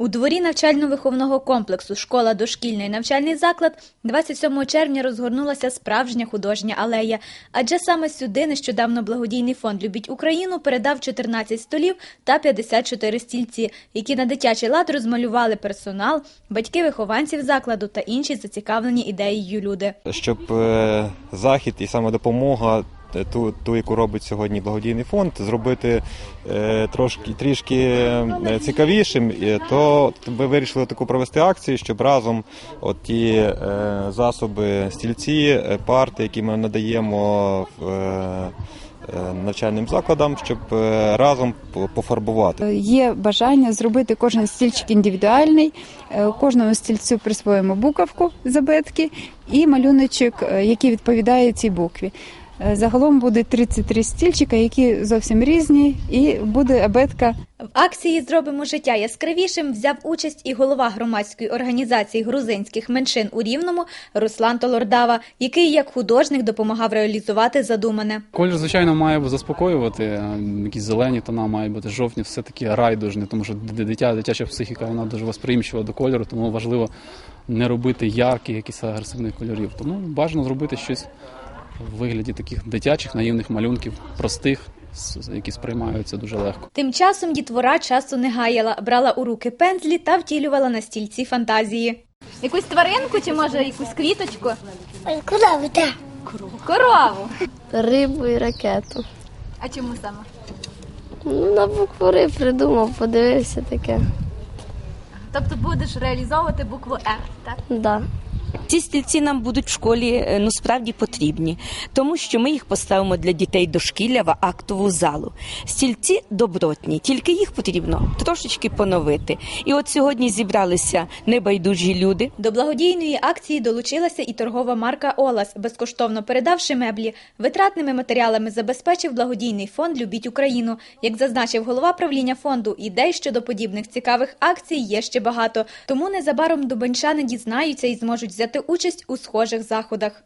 У дворі навчально-виховного комплексу Школа дошкільний навчальний заклад 27 червня розгорнулася справжня художня алея. Адже саме сюди нещодавно благодійний фонд Любіть Україну передав 14 столів та 54 стільці, які на дитячий лад розмалювали персонал, батьки вихованців закладу та інші зацікавлені ідеєю люди. щоб е, захід і саме допомога. е, Ту, ту, яку робить сьогодні благодійний фонд, зробити е, трошки трішки е, цікавішим, то ми вирішили таку провести акцію, щоб разом от ті е, засоби, стільці, е, парти, які ми надаємо е, е, навчальним закладам, щоб е, разом пофарбувати. Є бажання зробити кожен стільчик індивідуальний. Е, Кожному стільцю присвоїмо буковку забитки і малюночок, е, який відповідає цій букві. Е, Загалом буде 33 стільчика, які зовсім різні, і буде абетка В акції Зробимо життя яскравішим взяв участь і голова громадської організації грузинських меншин у Рівному Руслан Толордава, який як художник допомагав реалізувати задумане. Колір, звичайно, має заспокоювати. е, Якісь зелені тона мають бути жовтні, все таки райдужні, тому що дитя, дитяча психіка вона дуже восприємчива до кольору, тому важливо не робити ярких, якісь агресивних кольорів. Тому бажано зробити щось в вигляді таких дитячих наївних малюнків, простих, які сприймаються дуже легко. Тим часом дітвора часу не гаяла, брала у руки пензлі та втілювала на стільці фантазії. Якусь тваринку чи може якусь квіточку? Куди ви те? Корову. Рибу і ракету. А чому саме? Ну, на букву Р придумав, подивився таке. Тобто будеш реалізовувати букву Р, так? Да. Ці стільці нам будуть в школі е, ну справді потрібні, тому що ми їх поставимо для дітей дошкілля в актову залу. Стільці добротні, тільки їх потрібно трошечки поновити. І от сьогодні зібралися небайдужі люди. До благодійної акції долучилася і торгова марка Олас, безкоштовно передавши меблі. Витратними матеріалами забезпечив благодійний фонд Любіть Україну. Як зазначив голова правління фонду, ідей щодо подібних цікавих акцій є ще багато. Тому незабаром дубенчани дізнаються і зможуть взяти участь у схожих заходах.